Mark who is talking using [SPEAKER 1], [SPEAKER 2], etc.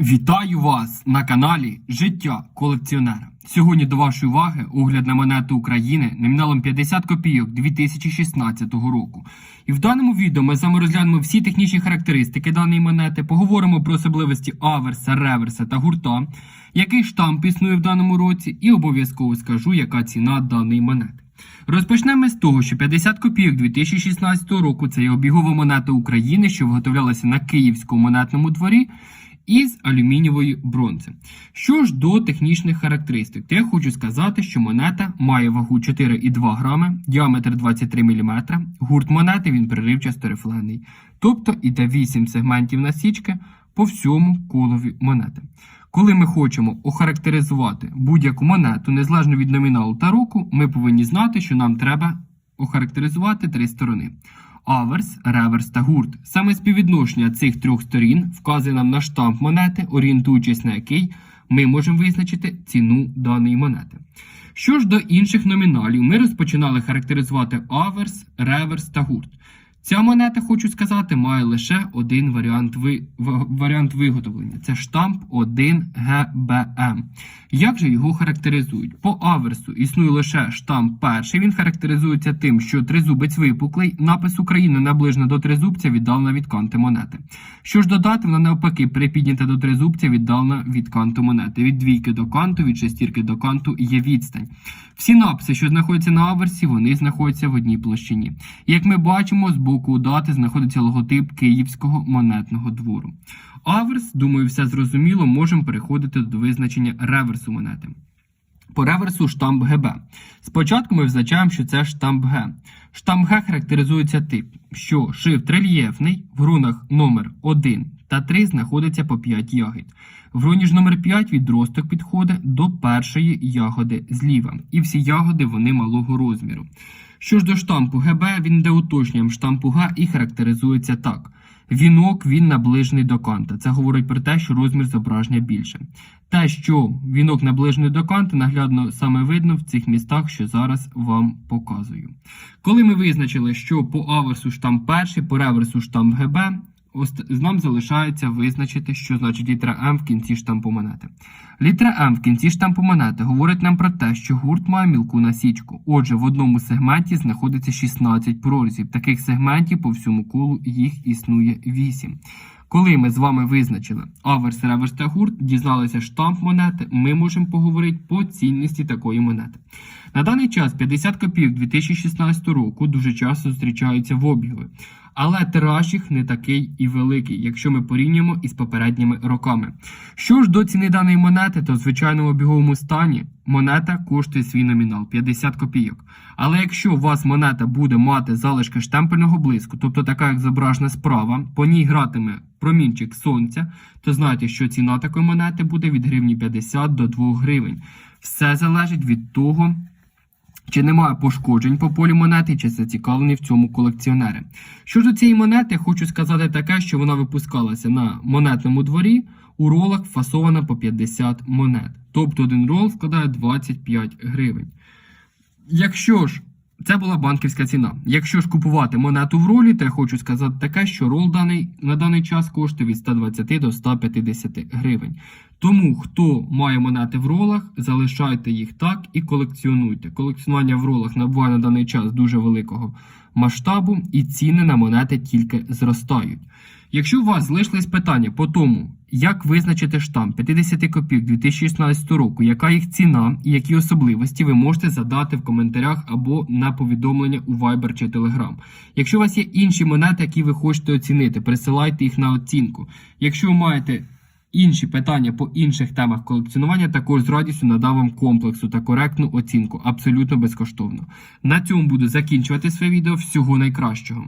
[SPEAKER 1] Вітаю вас на каналі Життя колекціонера. Сьогодні до вашої уваги огляд на монету України номіналом 50 копійок 2016 року. І в даному відео ми з вами розглянемо всі технічні характеристики даної монети, поговоримо про особливості аверса, реверса та гурта, який штамп існує в даному році, і обов'язково скажу, яка ціна даної монети. Розпочнемо з того, що 50 копійок 2016 року це є обігова монета України, що виготовлялася на Київському монетному дворі із алюмінієвої бронзи. Що ж до технічних характеристик, то я хочу сказати, що монета має вагу 4,2 грами, діаметр 23 мм, гурт монети він переривчасто рифлений. Тобто іде 8 сегментів насічки по всьому колові монети. Коли ми хочемо охарактеризувати будь-яку монету, незалежно від номіналу та року, ми повинні знати, що нам треба охарактеризувати три сторони. Аверс, реверс та гурт. Саме співвідношення цих трьох сторін вказує нам на штамп монети, орієнтуючись на який ми можемо визначити ціну даної монети. Що ж до інших номіналів, ми розпочинали характеризувати аверс, реверс та гурт. Ця монета, хочу сказати, має лише один варіант ви... варіант виготовлення. Це штамп 1ГБМ. Як же його характеризують? По аверсу існує лише штамп перший. Він характеризується тим, що тризубець випуклий, напис України наближено до тризубця віддалена від канти монети. Що ж додати, вона навпаки припіднята до тризубця віддалена від канту монети. Від двійки до канту, від шестірки до канту є відстань. Всі написи, що знаходяться на аверсі, вони знаходяться в одній площині. Як ми бачимо, з боку дати знаходиться логотип Київського монетного двору. Аверс, думаю, все зрозуміло, можемо переходити до визначення реверсу монети. По реверсу штамп ГБ. Спочатку ми визначаємо, що це штамп Г. Штамп Г характеризується тим, що шифт рельєфний, в грунах номер 1 та 3 знаходиться по 5 ягід. В груні ж номер 5 відросток підходить до першої ягоди зліва. І всі ягоди вони малого розміру. Що ж до штампу ГБ, він йде уточненням штампу Г і характеризується так. Вінок він наближений до канта. Це говорить про те, що розмір зображення більше. Те, що вінок наближений до канта, наглядно саме видно в цих містах, що зараз вам показую. Коли ми визначили, що по аверсу штамп перший, по реверсу штамп ГБ, нам залишається визначити, що значить літера М в кінці штампу монети. Літера М в кінці штампу монети говорить нам про те, що гурт має мілку насічку. Отже, в одному сегменті знаходиться 16 прорізів. Таких сегментів по всьому колу їх існує 8. Коли ми з вами визначили аверс, реверс та гурт, дізналися штамп монети, ми можемо поговорити по цінності такої монети. На даний час 50 копійок 2016 року дуже часто зустрічаються в обігові, але тираж їх не такий і великий, якщо ми порівнюємо із попередніми роками. Що ж до ціни даної монети, то в звичайному обіговому стані монета коштує свій номінал 50 копійок. Але якщо у вас монета буде мати залишки штемпельного блиску, тобто така, як зображена справа, по ній гратиме промінчик сонця, то знайте, що ціна такої монети буде від гривні 50 до 2 гривень. Все залежить від того, чи немає пошкоджень по полі монети, чи зацікавлені в цьому колекціонери. Що до цієї монети, хочу сказати таке, що вона випускалася на монетному дворі, у ролах фасована по 50 монет. Тобто один рол складає 25 гривень. Якщо ж це була банківська ціна. Якщо ж купувати монету в ролі, то я хочу сказати таке, що рол даний на даний час коштує від 120 до 150 гривень. Тому хто має монети в ролах, залишайте їх так і колекціонуйте. Колекціонування в ролах набуває на даний час дуже великого масштабу, і ціни на монети тільки зростають. Якщо у вас залишились питання по тому, як визначити штамп 50 копійок 2016 року, яка їх ціна і які особливості, ви можете задати в коментарях або на повідомлення у Viber чи Telegram. Якщо у вас є інші монети, які ви хочете оцінити, присилайте їх на оцінку. Якщо ви маєте інші питання по інших темах колекціонування, також з радістю надам вам комплексу та коректну оцінку, абсолютно безкоштовно. На цьому буду закінчувати своє відео. Всього найкращого.